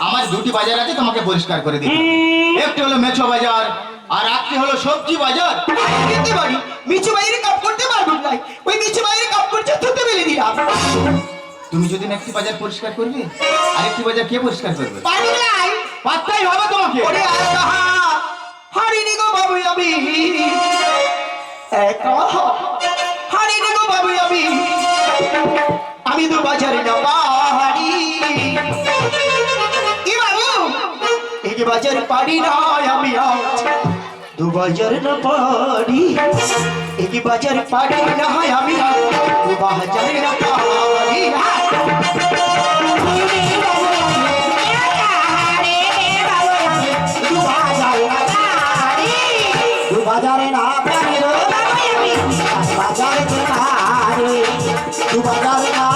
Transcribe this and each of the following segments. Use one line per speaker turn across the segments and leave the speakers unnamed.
আমার
দুটি বাজার আছে তোমাকে পরিষ্কার করে দিই একটি হলো মেছো বাজার আর একটি হলো সবজি বাজার।
পারি। বাইরে কাপ করতে পারব না ওই বাইরে কাপ ফেলে দিলাম।
তুমি যদি একটি বাজার পরিষ্কার করবে আরেকটি বাজার কে পরিষ্কার করবে? পাত্তাই হবে তোমাকে।
ওরে হারিনি গো বাবু আমি। একা হারিনি গো বাবু আমি। আমি তো বাজারে না পাহাড়ি। এই যে বাজার পারি না আমি আজ দু বাজার না পারি এই যে বাজার পারি না আমি আজ দু বাজার না পারি
বাজারে না পারি রে বাজারে তো পারি তু বাজারে না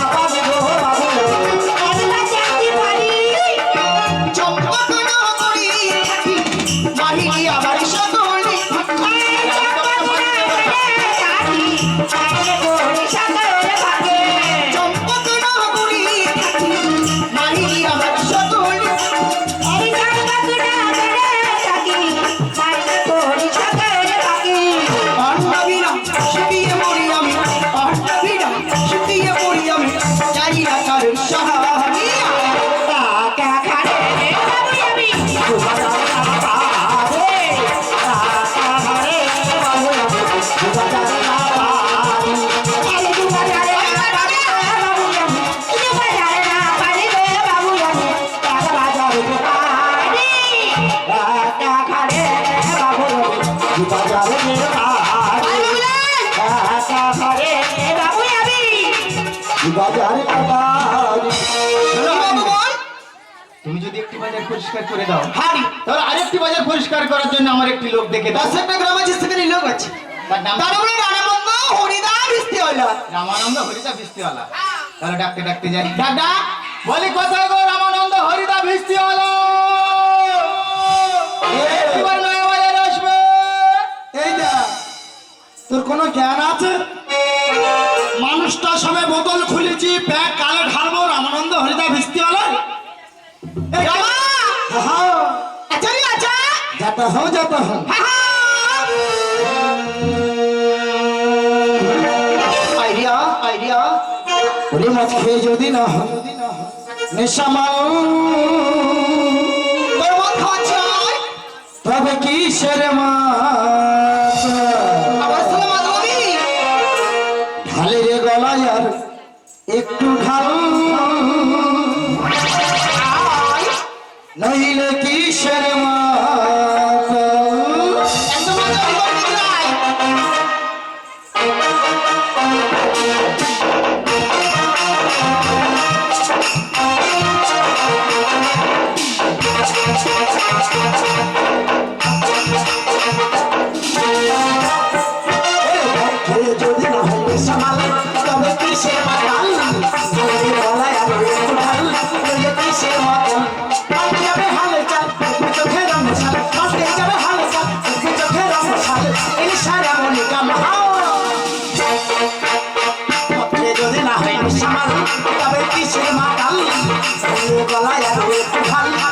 পরিষ্কার করে দাও।
হারি
তাহলে আরেকটি বাজার পরিষ্কার করার জন্য আমার একটি লোক ডেকে দাও।
দশ একটা গ্রামে যে সেখানে লোক আছে।
তার নাম
উপরে হরিদা বৃষ্টি হলো
রামানন্দ হরিদা বৃষ্টিওয়ালা। তাহলে ডাকতে ডাকতে যাই।
দাদা
বলি কোথায় গো রামানন্দ হরিদা বৃষ্টিওয়ালা।
তোর কোনো জ্ঞান আছে? মানুষটা সবে বোতল খুলেছি প্যাক কালে ঢালবো রামানন্দ হরিদা ভিস্তি হলো
আইডিয়া আইডিয়া।
ওরে খেয়ে যদি না নেশা মাল
খাওয়াচ্ছি
তবে মাছ?
আদমি
ঢালে রে গলায় আর একটু ঢাল। নইলে কিসের মাছ হবে কিসের মাতাল গলায় আর
ভালো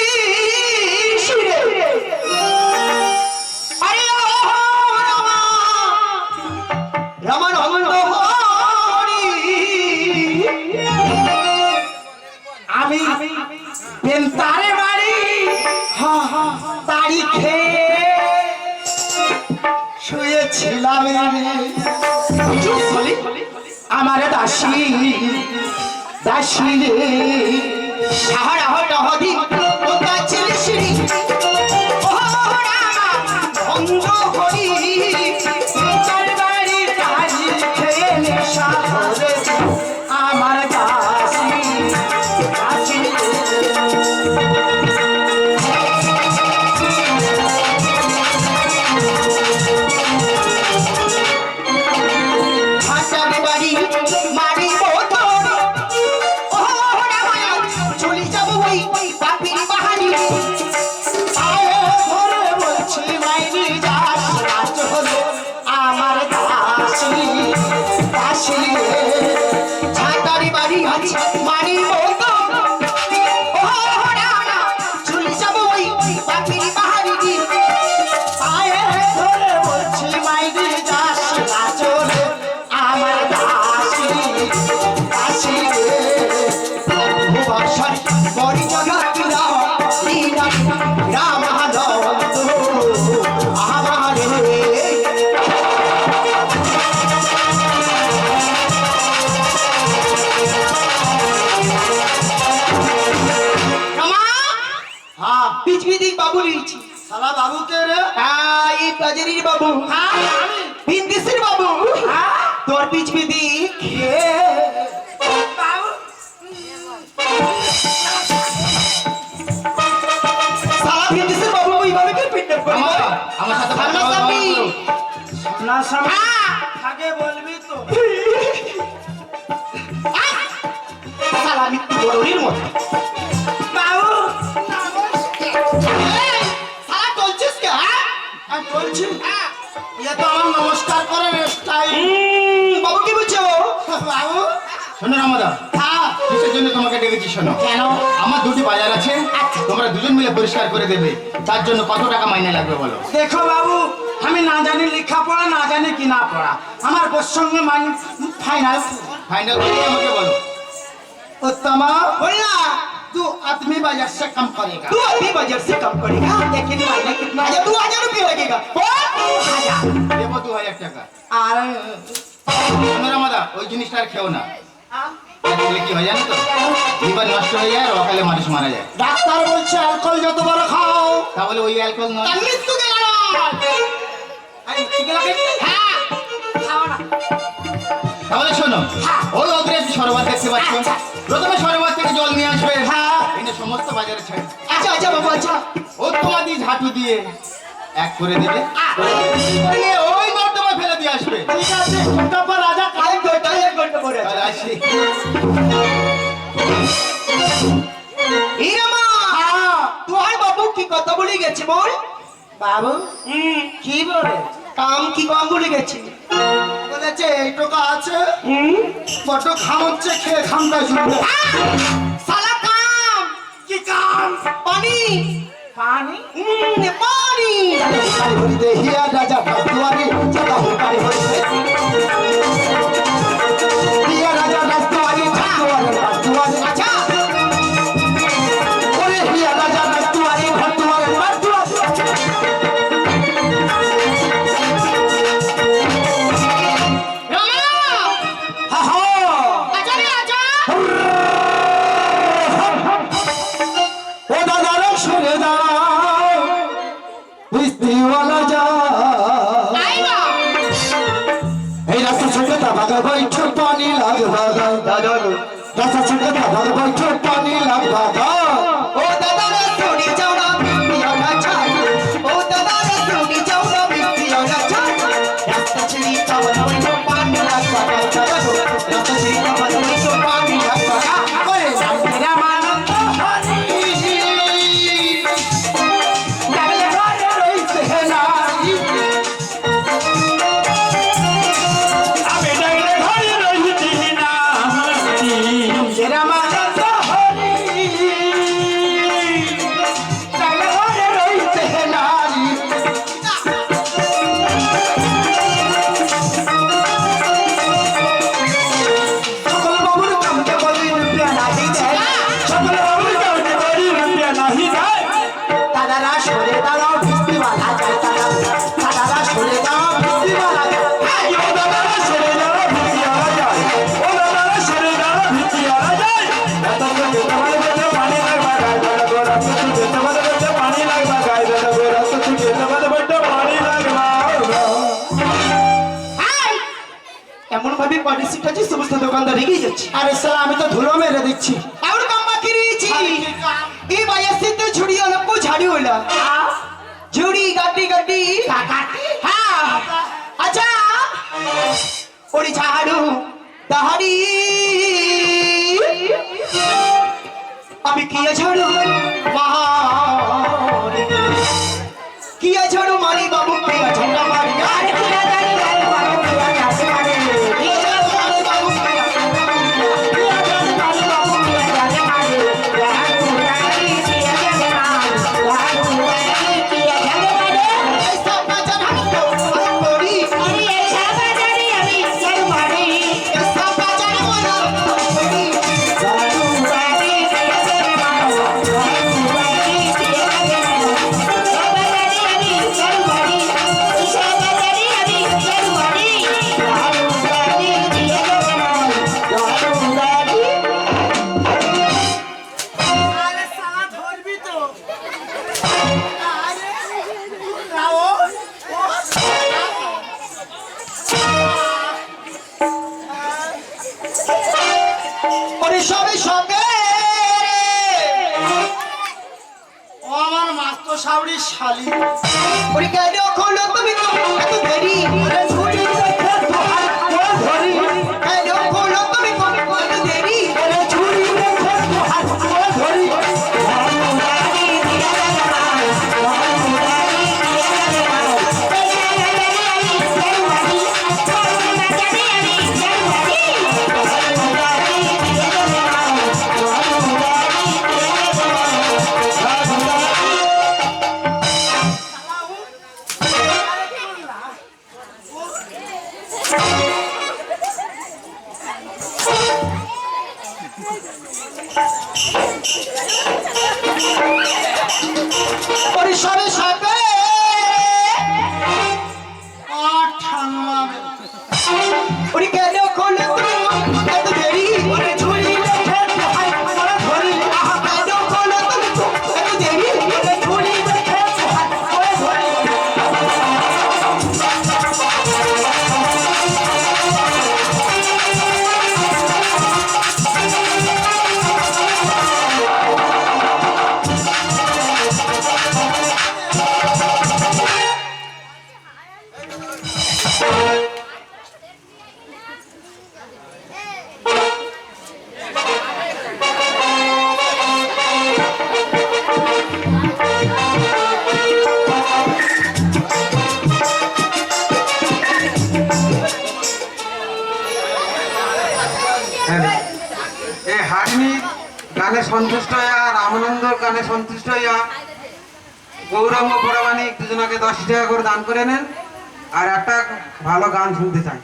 ছিলাম আমার দাসী দাসী সাহারা হল
ভুলিছি
সালা বাবু
কে রে।
হ্যাঁ এই পাজেরির বাবু।
হ্যাঁ
বিন্দিসির বাবু।
হ্যাঁ
তোর পিছ বিদি কে
বাবু।
সালা বিন্দিসির বাবু এইভাবে কি পিন্ড করি?
আমার সাথে ভালো সামি
না
সামি
আগে বলবি তো।
সালা মৃত্যু বড়ির মতো। হ্যাঁ।
আচ্ছা। তোমরা দুজন মিলে পরিষ্কার করে দেবে। তার জন্য কত টাকা মাইনে লাগবে বলো?
দেখো বাবু আমি না জানি লেখাপড়া না জানি কি না পড়া আমার বোর সঙ্গে ফাইনাল
ফাইনাল বলো।
ও তোমা বললা तू आदमी बाजार से कम करेगा।
तू आदमी बाजार से कम करेगा। लेकिन महीने कितना आया दो हजार रुपये लगेगा।
দেবো দু হাজার টাকা
আর
তোমরা মাদা ওই জিনিসটা আর খেও না কি হয় জানো তো লিভার নষ্ট হয়ে যায় আর অকালে মানুষ মারা যায়
ডাক্তার বলছে অ্যালকোহল যত বড় খাও
তাহলে ওই অ্যালকোহল নয়
মৃত্যু গেল
তাহলে শোনো ওই অগ্রেস সরোবর দেখতে পাচ্ছ প্রথমে সরোবর থেকে জল নিয়ে আসবে
হ্যাঁ
সমস্ত বাজারে ছেড়ে
আচ্ছা আচ্ছা বাবু আচ্ছা।
ও তোমার দিয়ে ঝাঁটু দিয়ে এক করে দেবে। ওই নর্দমা ফেলে দিয়ে আসবে।
আচ্ছা, আচ্ছা, ঠিক আছে তারপর রাজা
কালে এক ঘণ্টা পরে
আসি।
কি কথা বলে গেছে বল?
বাবু? কি বলে?
কাম কি? কম বলে গেছে।
বলেছে এইটুকু আছে। কত খাম খেয়ে খামটা কান
পানি
পানি
পানি
পানি হরি দে হিয়া রাজা পাতুয়ারি
চাতা
হি পানি হরি
দশ সুখদ ভগবত পানি লাভ দাদা
কাম্বা রিসিপ্টটা দিচ্ছে বুঝতে দোকানদার রেগে যাচ্ছে।
আরে সালা আমি তো ধুলো মেরে দিচ্ছি।
আর কাম্বা কি রয়েছি এই বয়সে ঝুড়ি হলো কো ঝাড়ি হলো। ঝুড়ি গাটি গাটি। হ্যাঁ। আচ্ছা।, আচ্ছা ওরি ঝাড়ু তাহারি। আমি কি ঝাড়ু মা কি ঝাড়ু মারি বাবু কি ঝাড়ু মারি সবে সঙ্গে।
ও আমার মাত্র সাবড়ি শালি।
পরীক্ষা খোলো তুমি এত দেরি। ধরি।
পরিসরে সাহেব সন্তুষ্ট হইয়া রামানন্দ গানে সন্তুষ্ট হইয়া গৌরাঙ্গ পরামানিক দুজনাকে দশ টাকা করে দান করে নেন। আর একটা ভালো গান শুনতে চাই।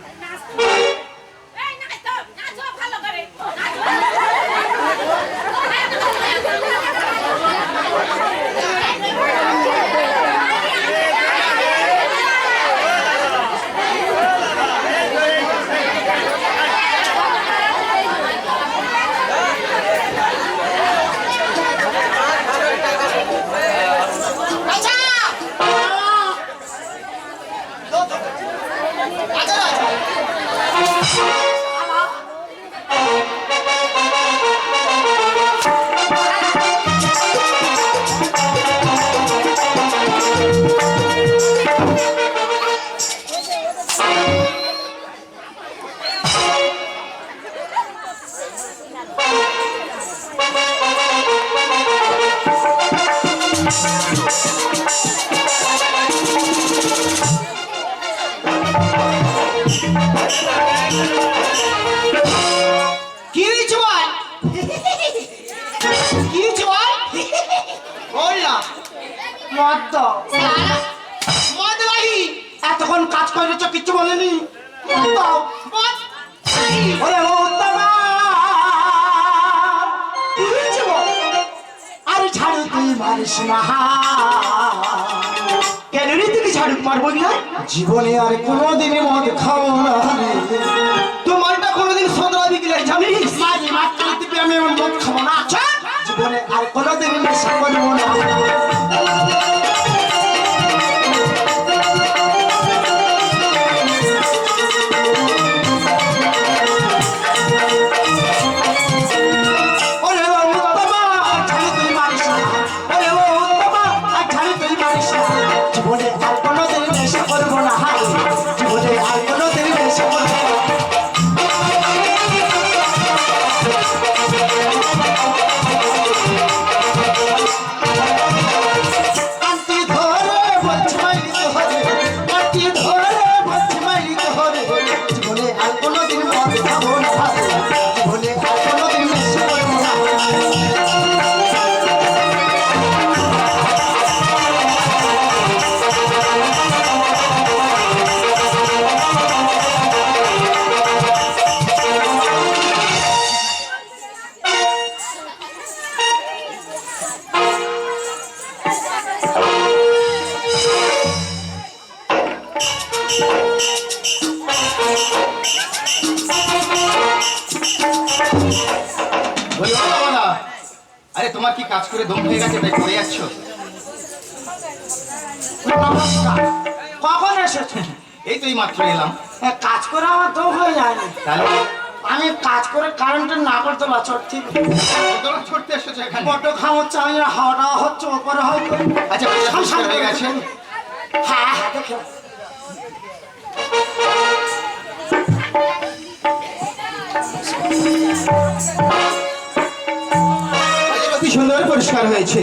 করেছ কিচ্ছু বলেনি। মদ দাও মদ ওরে ও উত্তমা কি হয়েছে বল আরে ছাড়ু তুই মারিস না। কেন রে তুই ছাড়ু মারবো না
জীবনে আর কোনোদিনই মদ খাব না।
তোমারটা কোনোদিন সদরা বিকেলে জানিস?
মাঝে মাত্র দিবি আমি মদ খাব না। জীবনে আর কোনোদিন নেশা করব না। আরে
তোমার কি কাজ করে দম হয়ে গেছে? তাই পড়ে যাচ্ছ
নমস্কার কখন এসেছ?
এই তো এই মাত্র এলাম।
এ, কাজ করে আমার তো হয়ে যায়নি।
তাহলে?
আমি কাজ করে কারেন্টের না করতে পারছি ঠিক
তোমরা ছুটতে এসেছ এখানে?
বড্ড খামোচ্ছে আমি হাওয়া হচ্ছে ওপরে হয়তো
আচ্ছা পরিষ্কার হয়ে গেছে।
হ্যাঁ হ্যাঁ দেখে।
আচ্ছা, অতি সুন্দর পরিষ্কার হয়েছে।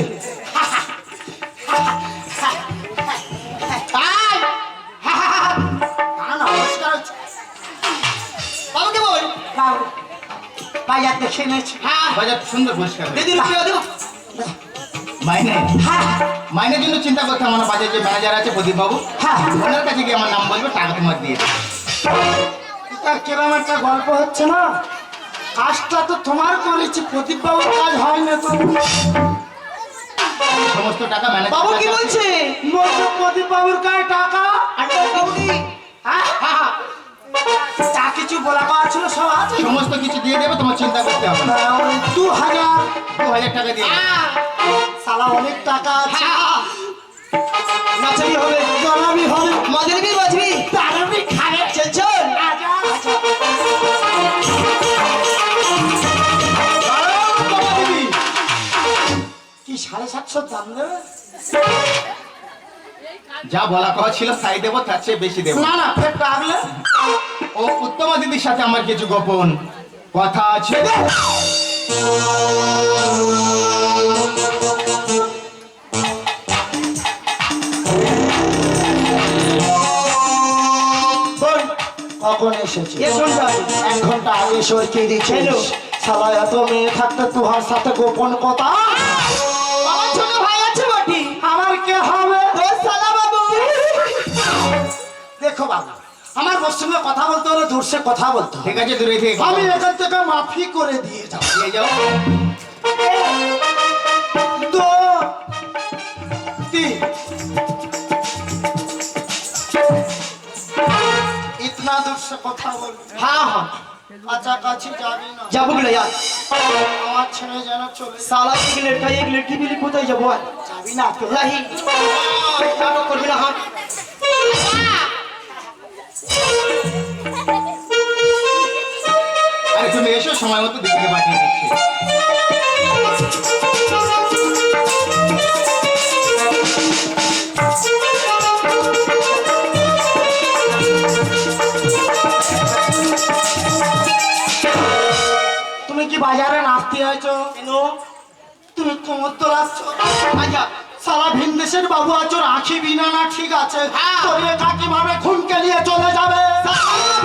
বাজার দেখে নিয়েছি
হ্যাঁ
বাজার সুন্দর পরিষ্কার হয়েছে।
দিদি রুপিয়া দেবো
মাইনে?
হ্যাঁ।
মাইনের জন্য চিন্তা করতে আমার বাজার যে ম্যানেজার আছে প্রদীপ বাবু
হ্যাঁ।
ওনার কাছে গিয়ে আমার নাম বলবে টাকা তোমার দিয়ে
কিরম একটা গল্প হচ্ছে না? কাজটা তো তোমার করেছি প্রদীপ বাবুর কাজ হয় না তো।
সমস্ত টাকা ম্যানেজার
বাবু কি বলছে?
প্রদীপ বাবুর কাছে টাকা
আরে
হ্যাঁ হ্যাঁ? যা কিছু বলা পাওয়া ছিল সব আছে।
সমস্ত কিছু দিয়ে দেবে তোমার চিন্তা করতে হবে না।
দু হাজার।
দু হাজার টাকা দিয়ে।
সালা অনেক টাকা আছে।
হবে মদের বাজবি
তারাবি খাবে কি সাড়ে সাতশো দাম দেবে
যা বলা কথা ছিল তাই দেবো তার চেয়ে বেশি দেবো।
না না ফের ডাকলে
ও উত্তমা দিদির সাথে আমার কিছু গোপন কথা আছে।
কখন এসেছে এক ঘণ্টা আগে সরকে দিচ্ছে
Hello.
সালা এত মেয়ে থাকতে তোমার সাথে গোপন কথা? দেখো বাবা আমার ওর সঙ্গে কথা বলতে হলে দূর সে কথা বলতে হবে
ঠিক আছে দূরে থেকে
আমি এখান থেকে মাফি করে দিয়ে যাবো
দিয়ে যাও
दो तीन इतना दूर से কথা বলবি
হ্যাঁ হ্যাঁ
কাছাকাছি যাবি না
যাবো গেলে यार
আমার ছেলে যেন চলে যায়।
साला एक लड़का एक लड़की मिली কোথায় যাবো আর
যাবি না তো
লাহি নাটক করবি না হাত
আরে তুমি এসো সময় মতো দিদিকে পাঠিয়ে দিচ্ছি।
তুমি কি বাজারে নাচতে আছো
কেন?
তুমি কোমর তোলাচ্ছ
আচ্ছা
সারা ভিনদেশের বাবু আচর আখি বিনা না ঠিক আছে। তোর একা কীভাবে খুনকে নিয়ে চলে যাবে।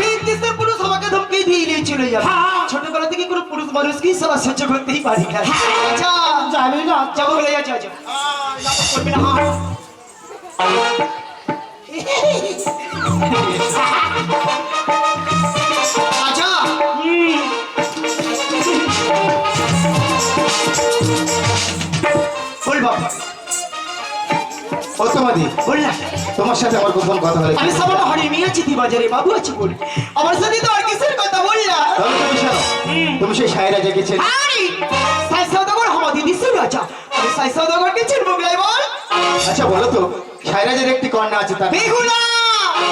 ভিনদেশের পুরুষ আমাকে ধমকি দিয়ে নিয়ে চলে যাবে।
হ্যাঁ।
ছোটবেলা থেকে কোনো পুরুষ মানুষকেই সারা সহ্য করতেই পারি না। আচ্ছা।
যাবি না।
যাব বলে যাচ্ছে আচ্ছা করবি না হ্যাঁ। আচ্ছা বল বাবা।
ও তোমাদি
বল
তোমার সাথে আমার গোপন কথা হলে
আমি সামান্য হারিয়ে নিয়ে আছি বাজারে বাবু আছে বল। আমার সাথে তো আর কিসের কথা বল
তবে তুমি শোনো তুমি সেই সাইরা জেগেছে
আরে সাই সওদাগর আমাদের দেশের রাজা। আমি সাই সওদাগরকে চিনবো গলাই বল?
আচ্ছা বলো তো একটি কন্যা আছে তার
বেহুলা!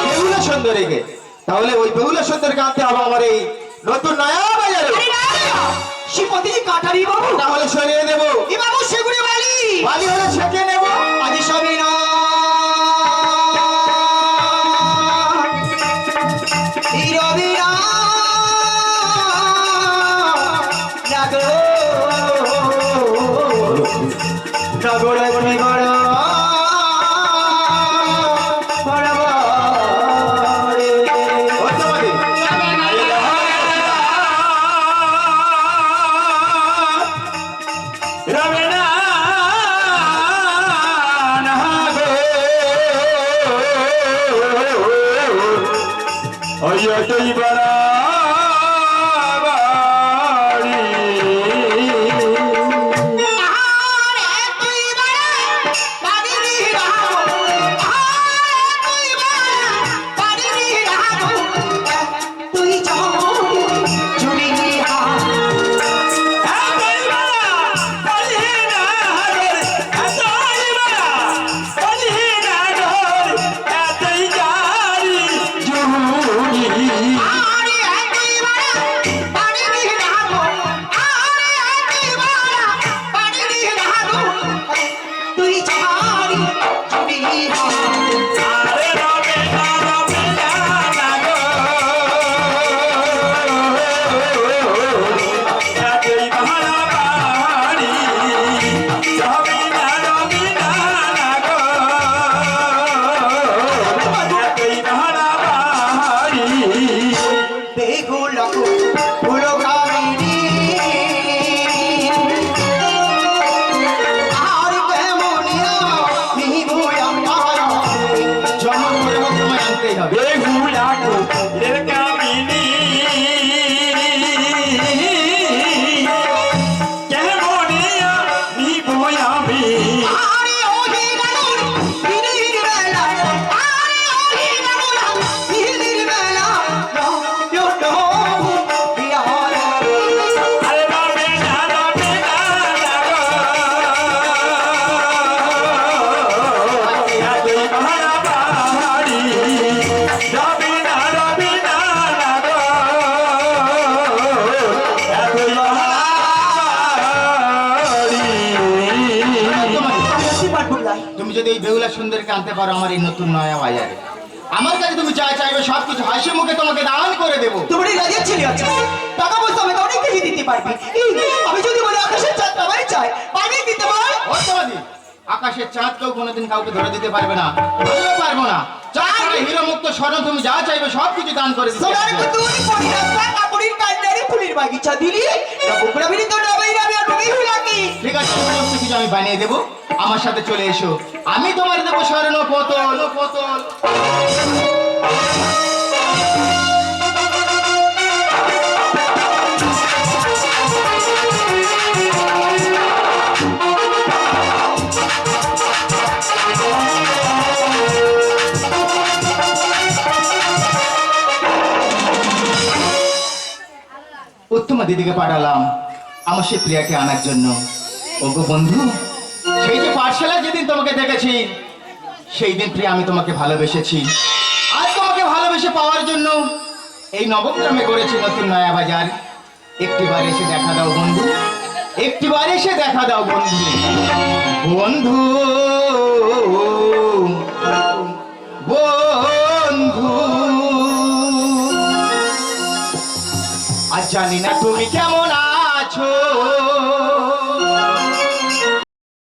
বেহুলা সুন্দরীকে। তাহলে ওই বেহুলা সুন্দরীকে আনতে হবে আমার এই নতুন নয়া বাজারে।
আরে কাটারি বাবু।
তাহলে সরিয়ে দেবো।
বাবু সেগুড়ি বালি।
বালি হলে ছেঁকে যদি এই বেহুলা সুন্দরীকে আনতে পারো আমার এই নতুন নয়া বাজারে। আমার কাছে তুমি যা চাইবে সব কিছু হাসি মুখে তোমাকে দান করে দেবো।
তুমি রাজের ছেলে আছে টাকা পয়সা আমাকে অনেক কিছু দিতে পারবি। আমি যদি বলি আকাশের চাঁদ আমায় চাই পানি দিতে পার
আকাশের চাঁদ কেউ কোনোদিন কাউকে ধরে দিতে পারবে না। পারব না। ছাড়া হিরো মুক্ত স্বর্ণ তুমি যা চাইবে সব কিছু দান করে দিতে
সোনার
পারব।
কুতুরি পরি কান্ডারে ফুলের বাগিচা দিলি। না বুকরা তো ডাবাই রাবে আর হুলাকি
ঠিক আছে সমস্ত কিছু আমি বানিয়ে দেবো। আমার সাথে চলে এসো। আমি তোমার দেবো স্বর্ণ পতল পতল। দিদিকে পাঠালাম, আমার সে প্রিয়াকে আনার জন্য। ওগো বন্ধু, সেই যে পাঠশালায় যেদিন তোমাকে দেখেছি, সেই দিন প্রিয়া আমি তোমাকে ভালোবেসেছি। আজ তোমাকে ভালোবেসে পাওয়ার জন্য এই নবগ্রামে করেছি নতুন নয়া বাজার। একটিবার এসে দেখা দাও বন্ধু একটিবার এসে দেখা দাও বন্ধু। বন্ধু বন্ধু জানি না তুমি কেমন